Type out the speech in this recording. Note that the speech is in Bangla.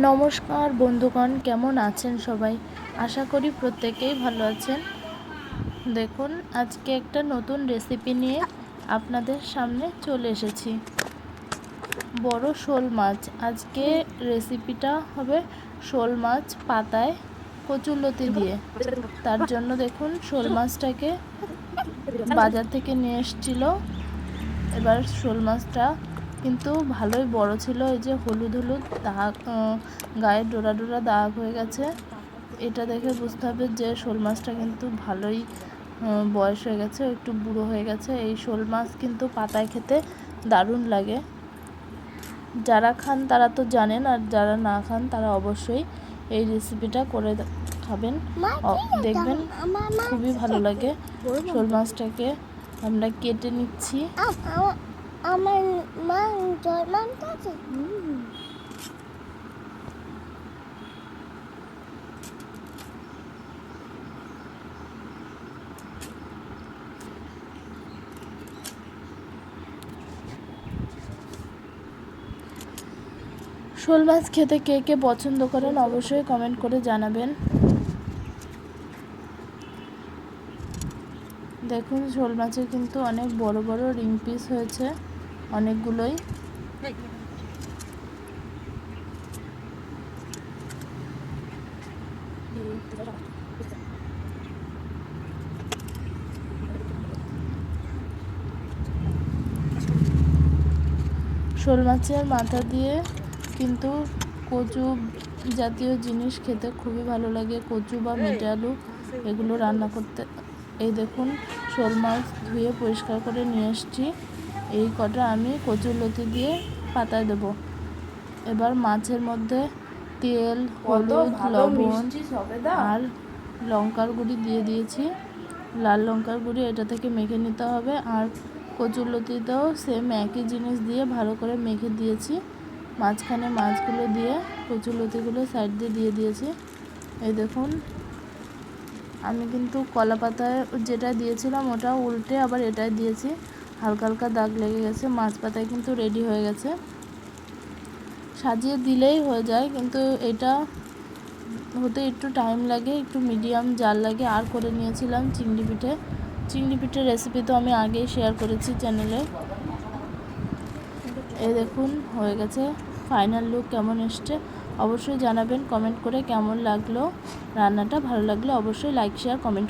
নমস্কার বন্ধুগণ, কেমন আছেন সবাই? আশা করি প্রত্যেকেই ভালো আছেন। দেখুন, আজকে একটা নতুন রেসিপি নিয়ে আপনাদের সামনে চলে এসেছি। বড় শোল মাছ। আজকে রেসিপিটা হবে শোল মাছ পাতায় কচুরলতি দিয়ে। তার জন্য দেখুন, শোল মাছটাকে বাজার থেকে নিয়ে এসেছিল। এবার শোল মাছটা কিন্তু ভালোই বড় ছিল এই যে হলুদ হলুদ দাগ গায়ে ডোরা ডোরা দাগ হয়ে গেছে। এটা দেখে বুঝতে হবে যে শোল মাছটা কিন্তু ভালোই বয়স হয়ে গেছে একটু বুড়ো হয়ে গেছে। এই শোল মাছ কিন্তু পাতায় খেতে দারুণ লাগে। যারা খান তারা তো জানেন আর যারা না খান তারা অবশ্যই এই রেসিপিটা করে খাবেন। দেখবেন খুবই ভালো লাগে শোল মাছটাকে। আমরা কেটে নিচ্ছি। আমার মা মানতে আছে শোল মাছ খেতে কে কে পছন্দ করেন অবশ্যই কমেন্ট করে জানাবেন। দেখুন, শোল মাছের কিন্তু অনেক বড় বড় রিং পিস হয়েছে। অনেকগুলোই। শোল মাছের মাথা দিয়ে কিন্তু কচু জাতীয় জিনিস খেতে খুবই ভালো লাগে। কচু বা মিটে আলু এগুলো রান্না করতে এই দেখুন, শোল মাছ ধুয়ে পরিষ্কার করে নিয়ে এসছি এই কটা আমি কচুর লতি দিয়ে পাতায় দেবো। এবার মাছের মধ্যে তেল হলুদ লবণ আর লঙ্কার গুঁড়ি দিয়ে দিয়েছি। লাল লঙ্কার গুঁড়ি এটা থেকে মেখে নিতে হবে আর কচুর লতিতেও সেম একই জিনিস দিয়ে ভালো করে মেখে দিয়েছি। মাঝখানে মাছগুলো দিয়ে কচুর লতিগুলো সাইড দিয়ে দিয়ে দিয়েছি। এই দেখুন আমি কিন্তু কলা পাতায় যেটা দিয়েছিলাম ওটা উল্টে আবার এটাই দিয়েছি। হালকা হালকা দাগ লেগে গেছে মাছ পাতায় কিন্তু রেডি হয়ে গেছে। সাজিয়ে দিলেই হয়ে যায়, কিন্তু এটা হতে একটু টাইম লাগে, একটু মিডিয়াম জাল লাগে। আর করে নিয়েছিলাম চিংড়ি পিঠে। চিংড়ি পিঠের রেসিপি তো আমি আগেই শেয়ার করেছি চ্যানেলে এ দেখুন, হয়ে গেছে। ফাইনাল লুক কেমন এসছে? অবশ্যই জানাবেন কমেন্ট করে কেমন লাগল রান্নাটা। ভালো লাগলে অবশ্যই লাইক শেয়ার কমেন্ট